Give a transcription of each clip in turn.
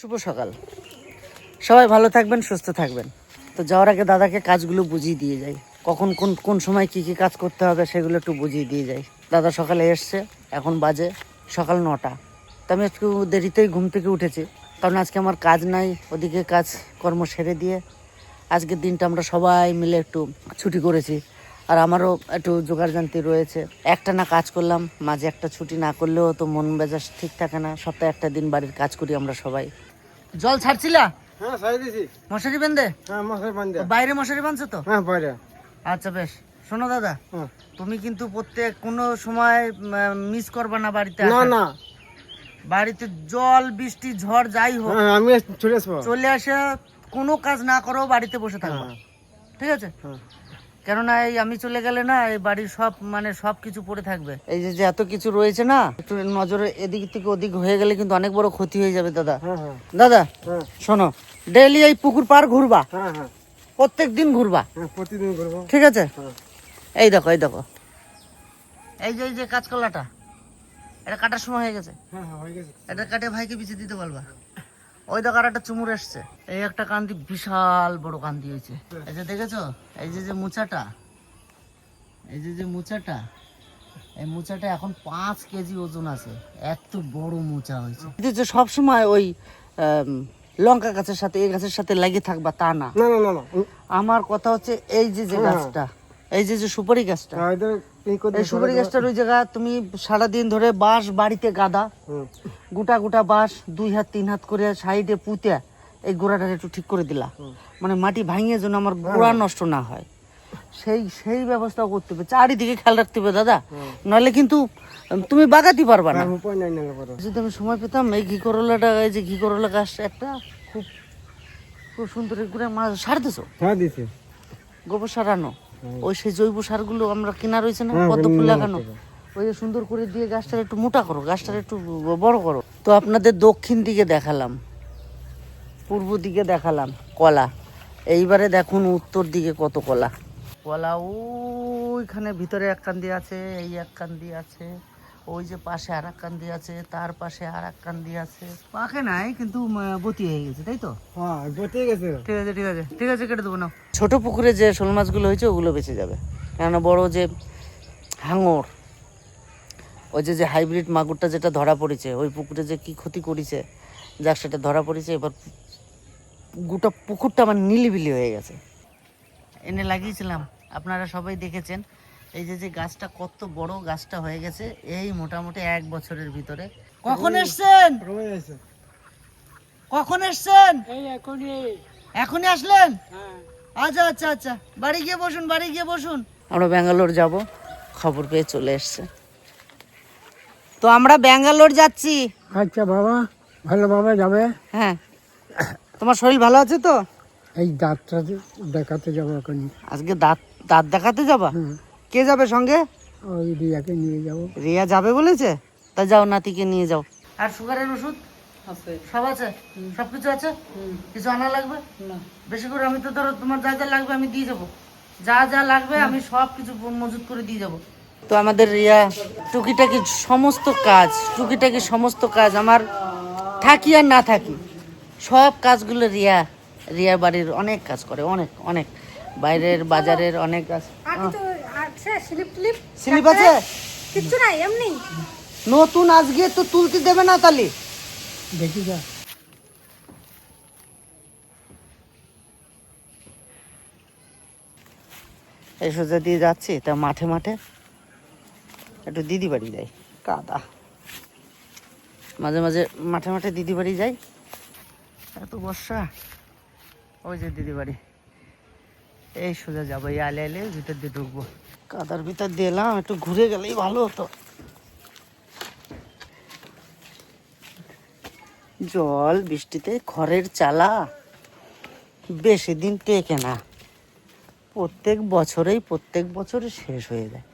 শুভ সকাল। সবাই ভালো থাকবেন, সুস্থ থাকবেন। তো যাওয়ার আগে দাদাকে কাজগুলো বুঝিয়ে দিয়ে যাই। কখন কোন কোন সময় কি কি কাজ করতে হবে সেগুলো একটু বুঝিয়ে দিয়ে যাই। দাদা সকালে এসছে, এখন বাজে সকাল নটা। তো আমি একটু দেরিতেই ঘুম থেকে উঠেছি, কারণ আজকে আমার কাজ নাই, ওদিকে কাজ কর্ম সেরে দিয়ে আজকের দিনটা আমরা সবাই মিলে একটু ছুটি করেছি। আর আমারও একটু জোগাড় জানতি রয়েছে। একটা না কাজ করলাম, মাঝে একটা ছুটি না করলেও তো মন মেজাজ ঠিক থাকে না, সপ্তাহে একটা দিন বাড়ির কাজ করি আমরা সবাই। জল ছাড়ছিলা? হ্যাঁ দিছি। মশারি বেঁধে? হ্যাঁ বাইরে মশারি বাঁধছো তো? হ্যাঁ বাইরে। আচ্ছা বেশ। শোনো দাদা। তুমি কিন্তু প্রত্যেক কোনো সময় মিস করবে না বাড়িতে না না। বাড়িতে জল বৃষ্টি ঝড় যাই হোক আমি চলে আসব। চলে আসে কোনো কাজ না করো বাড়িতে বসে থাকব। ঠিক আছে। কেননা এই আমি চলে গেলে না এই বাড়ির সব মানে সব কিছু পড়ে থাকবে। এই যে যে এত কিছু রয়েছে না একটু নজরে এদিক থেকে ওদিক হয়ে গেলে কিন্তু অনেক বড় ক্ষতি হয়ে যাবে দাদা। হ্যাঁ হ্যাঁ। দাদা হ্যাঁ। শোনো ডেইলি এই পুকুর পার ঘুরবা। হ্যাঁ হ্যাঁ। প্রত্যেক দিন ঘুরবা। হ্যাঁ প্রতিদিন করব ঠিক আছে? হ্যাঁ। এই দেখো এই দেখো। এই যে এই যে কাঁচকলাটা এটা কাটার সময় হয়ে গেছে। হ্যাঁ হ্যাঁ হয়ে গেছে। এটা কাটে ভাইকে পিছিয়ে দিতে বলবা। ওই দেখো আর একটা চুমুর এসছে। এই একটা কান্দি বিশাল বড় কান্দি হয়েছে। এই যে দেখেছ? এই যে যে মুচাটা এই যে যে মুচাটা এই মুচাটা এখন পাঁচ কেজি ওজন আছে। এত বড় মুচা হয়েছে। যে সব সময় ওই লঙ্কা গাছের সাথে এই গাছের সাথে লেগে থাকবা তা না। না না না আমার কথা হচ্ছে এই যে যে হ্যাঁ। গাছটা এই যে যে সুপারি গাছটা। হ্যাঁ, এই সুপারি গাছটার ওই জায়গা তুমি সারাদিন ধরে বাঁশ বাড়িতে গাদা। গোটা গোটা বাঁশ দুই হাত তিন হাত করে সাইডে পুঁতে এই গোড়াটা একটু ঠিক করে দিলা। মানে মাটি ভাঙিয়ে যেন আমার গোড়া নষ্ট না হয়। সেই সেই ব্যবস্থা করতে হবে। চারিদিকে খেয়াল রাখতে হবে দাদা। নাহলে কিন্তু তুমি বাগাতে পারবা না। যদি আমি সময় পেতাম এই ঘি করলাটা এই যে ঘি করলা গাছ একটা খুব খুব সুন্দর করে মাছ সার দিছো? হ্যাঁ দিছি। গোবর সার আনো ওই সেই জৈব সারগুলো আমরা কেনা রয়েছে না হ্যাঁ, পদ্ম ফুল লাগানো। ওই সুন্দর করে দিয়ে গাছটা একটু মোটা করো গাছটা একটু বড় করো। তো আপনাদের দক্ষিণ দিকে দেখালাম পূর্ব দিকে দেখালাম কলা। এইবারে দেখুন উত্তর দিকে কত কলা। কলা ওইখানে ভিতরে এক কান্দি আছে এই এক কান্দি আছে। ওই যে পাশে আর এক কান্দি আছে তার পাশে আর এক কান্দি আছে। পাকে নাই কিন্তু বতি হয়ে গেছে তাই তো? হ্যাঁ বসে গেছে। ঠিক আছে ঠিক আছে ঠিক আছে কেটে দেবো না ছোট পুকুরে যে শোল মাছগুলো হয়েছে ওগুলো বেঁচে যাবে। কেননা বড় যে হাঙর ওই যে যে হাইব্রিড মাগুরটা যেটা ধরা পড়েছে ওই পুকুরে যে কি ক্ষতি করেছে যাক সেটা ধরা পড়েছে এবার গোটা পুকুরটা আমার নিলিবিলি হয়ে গেছে। এনে লাগিয়েছিলাম। আপনারা সবাই দেখেছেন এই যে যে গাছটা কত বড় গাছটা হয়ে গেছে এই মোটামুটি এক বছরের ভিতরে। কখন এসছেন? কখন এসছেন? এখনই। আসলেন? হ্যাঁ। আচ্ছা আচ্ছা আচ্ছা। বাড়ি গিয়ে বসুন বাড়ি গিয়ে বসুন। আমরা ব্যাঙ্গালোর যাব খবর পেয়ে চলে এসছে। তো আমরা ব্যাঙ্গালোর যাচ্ছি। আচ্ছা বাবা ভালো বাবা যাবে? হ্যাঁ। তোমার শরীর ভালো আছে তো? এই ডাক্তার দেখাতে যাব এখন আজকে দাঁত দাঁত দেখাতে যাবা? হুম। কে যাবে সঙ্গে? ওই রিয়াকে নিয়ে যাব। রিয়া যাবে বলেছে? তা যাও নাতিকে নিয়ে যাও। আর সুগারের ওষুধ? সব আছে? সব কিছু আছে? কিছু আনা লাগবে? না। বেশি করে আমি তো ধরো তোমার যা যা লাগবে আমি দিয়ে যাব। যা যা লাগবে আমি সব কিছু মজুত করে দিয়ে যাব। তো আমাদের রিয়া টুকিটাকি সমস্ত কাজ টুকিটাকি সমস্ত কাজ আমার থাকি আর না থাকি সব কাজগুলো রিয়া রিয়া বাড়ির অনেক কাজ করে অনেক অনেক। বাইরের বাজারের অনেক কাজ। আছে স্লিপ টিলিপ স্লিপ আছে? কিচ্ছু নাই এমনি। নতুন আজকে তো তুলতে দেবে না তালি। দেখি যা। এই সোজা দিয়ে যাচ্ছি তা মাঠে মাঠে। একটু দিদি বাড়ি যাই। কাদা। মাঝে মাঝে মাঠে মাঠে দিদি বাড়ি যাই। এত বর্ষা। ওই যে দিদি বাড়ি। এই সোজা যাব, এই আলে আলে ভিতর দিয়ে ঢুকবো। কাদার ভিতর দিয়ে এলাম, একটু ঘুরে গেলেই ভালো হতো। জল, বৃষ্টিতে খড়ের চালা, বেশি দিন টেকে না। প্রত্যেক বছরেই, প্রত্যেক বছরে শেষ হয়ে যায়।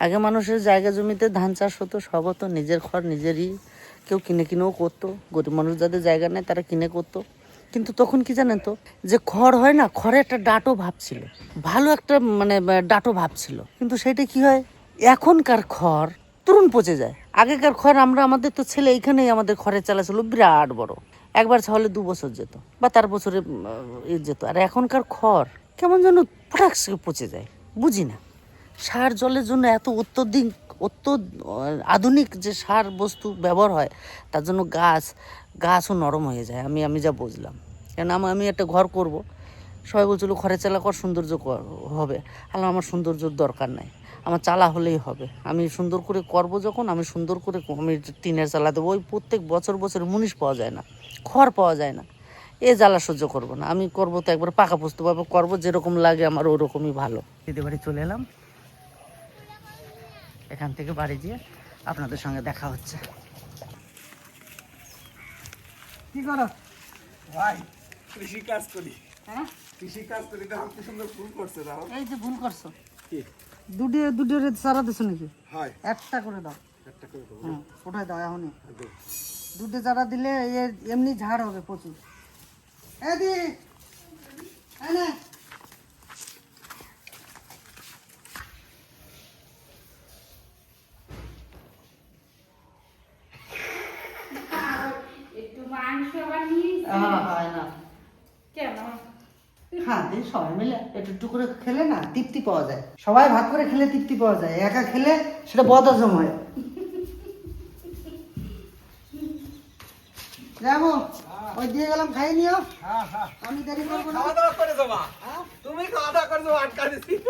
আগে মানুষের জায়গা জমিতে ধান চাষ হতো, সব হতো, নিজের খড় নিজেরই। কেউ কিনে কিনেও করতো, গরিব মানুষ যাদের জায়গা নেই, তারা কিনে করতো। কিন্তু তখন কি জানেন তো, যে খড় হয় না, খড়ে একটা ডাটো ভাব ছিল। ভালো একটা মানে ডাটো ভাব ছিল। কিন্তু সেটা কি হয়? এখনকার খড় তরুণ পচে যায়। আগেকার খড় আমরা, আমাদের তো ছেলে এইখানেই আমাদের খড়ের চালা ছিল বিরাট বড়। একবার ছাহলে দু বছর যেত, বা তার বছরে যেত। আর এখনকার খড় কেমন যেন ফটাক পচে যায়, বুঝি না। সার জলের জন্য এত অত্যধিক, অত্য, আধুনিক যে সার বস্তু ব্যবহার হয়, তার জন্য গাছ, গাছও নরম হয়ে যায়, আমি আমি যা বুঝলাম। কেন আমি আমি একটা ঘর করব, সবাই বলছিল, ঘরে চালা কর, সৌন্দর্য হবে। আর আমার সৌন্দর্যর দরকার নাই। আমার চালা হলেই হবে। আমি সুন্দর করে করব যখন, আমি সুন্দর করে আমি টিনের চালা দেবো। ওই প্রত্যেক বছর বছর মুনিশ পাওয়া যায় না, খড় পাওয়া যায় না। এ জ্বালা সহ্য করব না। আমি করব তো একবার পাকা পুস্তভাবে করব, যেরকম লাগে আমার, ওরকমই ভালো। দিদি বাড়ি চলে এলাম। এখান থেকে বাড়ি গিয়ে আপনাদের সঙ্গে দেখা হচ্ছে। কি করো? ভাই কৃষি কাজ করি। হ্যাঁ? কৃষি কাজ করি দেখো কি সুন্দর ফুল করছে দেখো। এই যে ভুল করছ। কি? দুটি দুটি সারা দিছো নাকি? হয়। একটা করে দাও। একটা করে ওটাই দাও এখনই। দে। দুধে চারা দিলে এমনি ঝাড় হবে প্রচুর। এ দি এই নে। একটু মাংস আবার নিয়ে হ্যাঁ, হয় না। কেন হ্যাঁ দিন সবাই মিলে একটু একটু করে খেলে না তৃপ্তি পাওয়া যায়। সবাই ভাগ করে খেলে তৃপ্তি পাওয়া যায় একা খেলে সেটা বদহজম হয়। যাব ওই দিয়ে গেলাম খাই নিও। হ্যাঁ হ্যাঁ। আমি দেরি করব না। খাওয়া দাওয়া করে যাবা। তুমি খাওয়া দাওয়া করে যাব আটকা দিছি।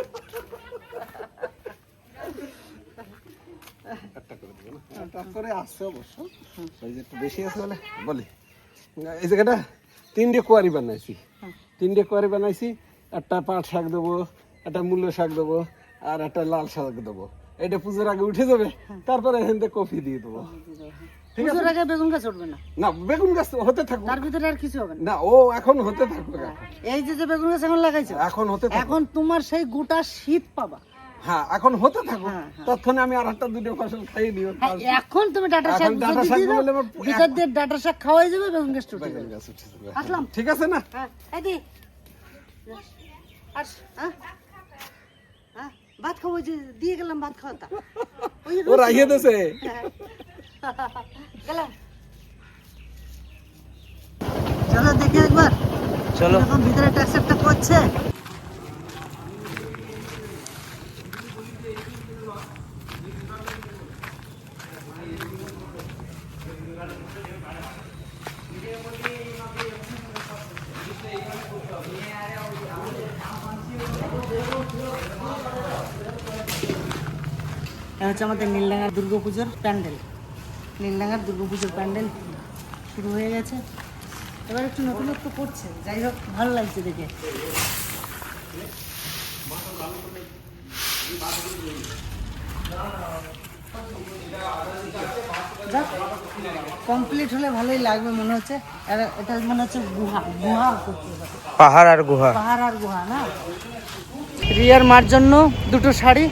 একটা করে দেবো না। করে আসছে অবশ্য। ওই যে একটু বেশি আছে বলে বলি। এই জায়গাটা তিনটে কোয়ারি বানাইছি। তিনটে কোয়ারি বানাইছি একটা পাট শাক দেবো একটা মূল্য শাক দেবো আর একটা লাল শাক দেবো। এটা পুজোর আগে উঠে যাবে তারপরে এখান থেকে কফি দিয়ে দেবো। ঠিক আছে? পুজোর আগে বেগুন গাছ উঠবে না? না বেগুন গাছ হতে থাকুক। তার ভিতরে আর কিছু হবে না। না ও এখন হতে থাকুক এখন। এই যে যে বেগুন গাছ এখন লাগাইছো এখন হতে থাকুক। এখন তোমার সেই গোটা শীত পাবা। হ্যাঁ এখন হতে থাকুক হ্যাঁ, হ্যাঁ। তৎক্ষণে আমি আর একটা দুটো ফসল খাইয়ে দিও হ্যাঁ, এখন তুমি ডাটা শাক ডাঁটা শাক আমার ভিতর দিয়ে ডাটা শাক খাওয়াই যাবে বেগুন গাছ উঠে যাবে। আসলাম। ঠিক আছে না? হ্যাঁ এই দি। আস হ্যাঁ ভাত খাব যে দিয়ে গেলাম ভাত খাওয়াতা। ও রাখিয়ে দিয়েছে গেলাম। চলো দেখি একবার। চলো। এখন ভিতরে ট্যাক্সারটা করছে হচ্ছে আমাদের নীলডাঙ্গার দুর্গাপুজোর প্যান্ডেল। নীলডাঙ্গার দুর্গাপুজোর প্যান্ডেল শুরু হয়ে গেছে। এবার একটু নতুনত্ব করছে। যাই হোক ভালো লাগছে দেখে। কমপ্লিট হলে ভালোই লাগবে মনে হচ্ছে। এটা- এটা মনে হচ্ছে গুহা। গুহা পাহাড় আর গুহা। পাহাড় আর গুহা না? রিয়ার মার জন্য দুটো শাড়ি।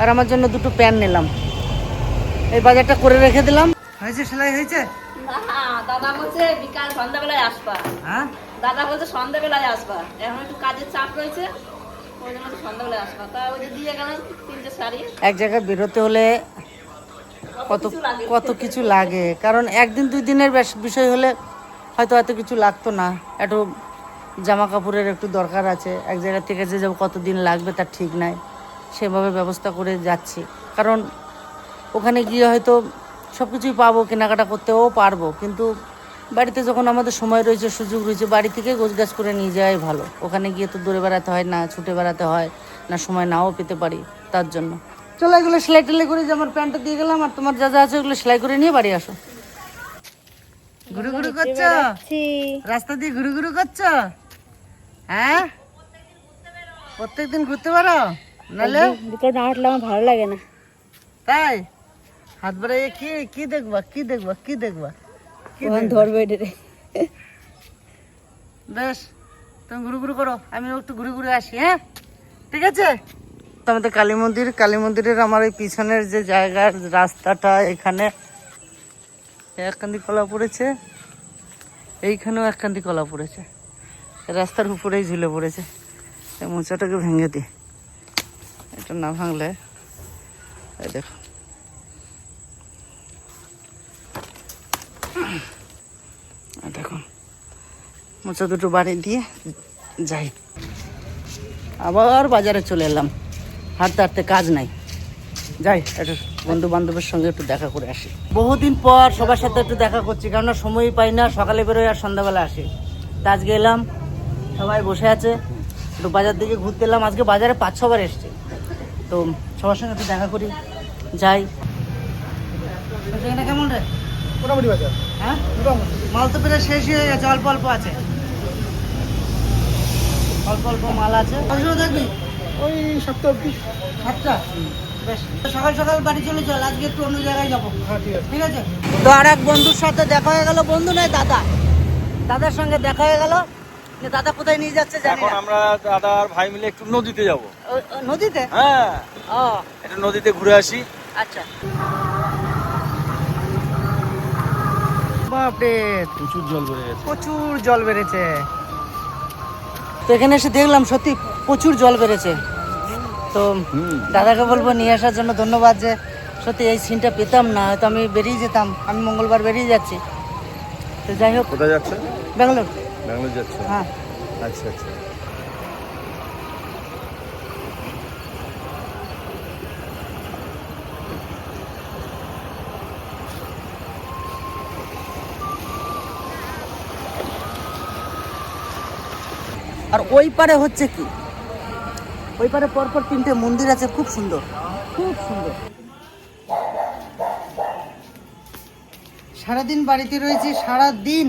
আর আমার জন্য দুটো প্যান্ট নিলাম। এই বাজারটা করে রেখে দিলাম। হয়েছে সেলাই হয়েছে? দাদা বলছে বিকাল সন্ধ্যাবেলায় আসবা। হ্যাঁ? দাদা বলছে সন্ধ্যাবেলায় আসবা। এখন একটু কাজের চাপ রয়েছে এক জায়গায় বেরোতে হলে কত কত কিছু লাগে। কারণ একদিন দুই দিনের বিষয় হলে হয়তো এত কিছু লাগতো না। একটু জামা কাপড়ের একটু দরকার আছে। এক জায়গা থেকে যে যাব কতদিন লাগবে তার ঠিক নাই। সেভাবে ব্যবস্থা করে যাচ্ছি। কারণ ওখানে গিয়ে হয়তো সব কিছুই পাবো কেনাকাটা করতেও পারব। কিন্তু বাড়িতে যখন আমাদের সময় রয়েছে সুযোগ রয়েছে বাড়ি থেকে গোছগাছ করে নিয়ে যাওয়াই ভালো। ওখানে গিয়ে তো দৌড়ে বেড়াতে হয় না ছুটে বেড়াতে হয় না সময় নাও পেতে পারি তার জন্য। চলো এগুলো সেলাই টেলাই করে যে আমার প্যান্টটা দিয়ে গেলাম আর তোমার যা যা আছে ওগুলো সেলাই করে নিয়ে বাড়ি আসো। ঘুরু ঘুরু করছ? রাস্তা দিয়ে ঘুরু ঘুরু করছ? হ্যাঁ? প্রত্যেকদিন ঘুরতে পারো? নাহলে বিকাল না আমার ভালো লাগে না। তাই? হাত বাড়াইয়ে কি কি দেখবা কি দেখবা কি দেখবা? ধরবে এটা বেশ তুমি ঘুরু ঘুরু করো আমি একটু ঘুরে ঘুরে আসি হ্যাঁ? ঠিক আছে? তো আমাদের কালী মন্দির কালী মন্দিরের আমার ওই পিছনের যে জায়গার রাস্তাটা এখানে একখান্দি কলা পড়েছে এইখানেও একখান্দি কলা পড়েছে। রাস্তার উপরেই ঝুলে পড়েছে। মোচাটাকে ভেঙে দিই এটা না ভাঙলে, এই দেখো। এই দেখো, মোচা দুটো বাড়ি দিয়ে যাই। আবার বাজারে চলে এলাম। হাঁটতে হাঁটতে কাজ নাই। যাই, একটা বন্ধু বান্ধবের সঙ্গে একটু দেখা করে আসি। বহুদিন পর সবার সাথে একটু দেখা করছি, কেননা সময়ই পাই না, সকালে বেরোয় আর সন্ধ্যাবেলা আসি। তা আজকে এলাম, সবাই বসে আছে। একটু বাজার দিকে ঘুরতে এলাম। আজকে বাজারে পাঁচ ছবার এসছে। তো সবার সঙ্গে একটু দেখা করি যাই। এখানে কেমন রে? মোটামুটি বাজার হ্যাঁ? মাল তো প্রায় শেষ হয়ে গেছে অল্প অল্প আছে। অল্প অল্প মাল আছে। কতটা দেখবি ওই সপ্তাহ অব্দি সাতটা? বেশ। সকাল সকাল বাড়ি চলে চল আজকে একটু অন্য জায়গায় যাব। হ্যাঁ ঠিক আছে? তো আর এক বন্ধুর সাথে দেখা হয়ে গেল বন্ধু নয় দাদা। দাদার সঙ্গে দেখা হয়ে গেল। দাদা কোথায় নিয়ে যাচ্ছে জানি এখন আমরা দাদা আর ভাই মিলে একটু নদীতে যাব। নদীতে? হ্যাঁ। ও। একটু নদীতে ঘুরে আসি। আচ্ছা। বাপরে। প্রচুর জল বেড়ে গেছে। প্রচুর জল বেড়েছে। তো এখানে এসে দেখলাম সত্যি প্রচুর জল বেড়েছে। তো দাদাকে বলব নিয়ে আসার জন্য ধন্যবাদ যে সত্যি এই সিনটা পেতাম না। হয়তো আমি বেরিয়ে যেতাম। আমি মঙ্গলবার বেরিয়ে যাচ্ছি। তো যাই হোক কোথায় যাচ্ছে? ব্যাঙ্গালোর। ব্যাঙ্গালোর যাচ্ছে? হ্যাঁ। আচ্ছা আচ্ছা। আর ওই পারে হচ্ছে কি? ওই পারে পরপর তিনটে মন্দির আছে খুব সুন্দর। খুব সুন্দর। সারাদিন বাড়িতে রয়েছি সারা দিন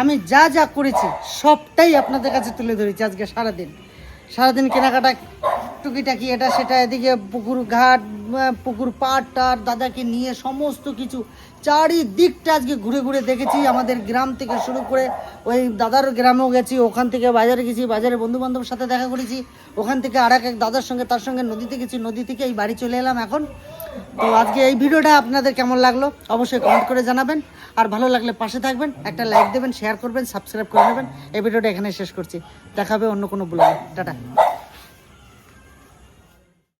আমি যা যা করেছি, সবটাই আপনাদের কাছে তুলে ধরেছি আজকে সারাদিন। সারাদিন কেনাকাটা টুকিটাকি এটা সেটা, এদিকে পুকুর ঘাট পুকুর পাড় টাড়, দাদাকে নিয়ে সমস্ত কিছু। চারিদিকটা আজকে ঘুরে ঘুরে দেখেছি, আমাদের গ্রাম থেকে শুরু করে ওই দাদার গ্রামেও গেছি, ওখান থেকে বাজারে গেছি, বাজারে বন্ধু বান্ধবের সাথে দেখা করেছি। ওখান থেকে আর এক দাদার সঙ্গে, তার সঙ্গে নদীতে গেছি, নদী থেকে এই বাড়ি চলে এলাম এখন। তো আজকে এই ভিডিওটা আপনাদের কেমন লাগল? অবশ্যই কমেন্ট করে জানাবেন। আর ভালো লাগলে পাশে থাকবেন, একটা লাইক দেবেন শেয়ার করবেন সাবস্ক্রাইব করে নেবেন। এই ভিডিওটা এখানে শেষ করছি। দেখাবে অন্য কোনো ব্লগে টাটা।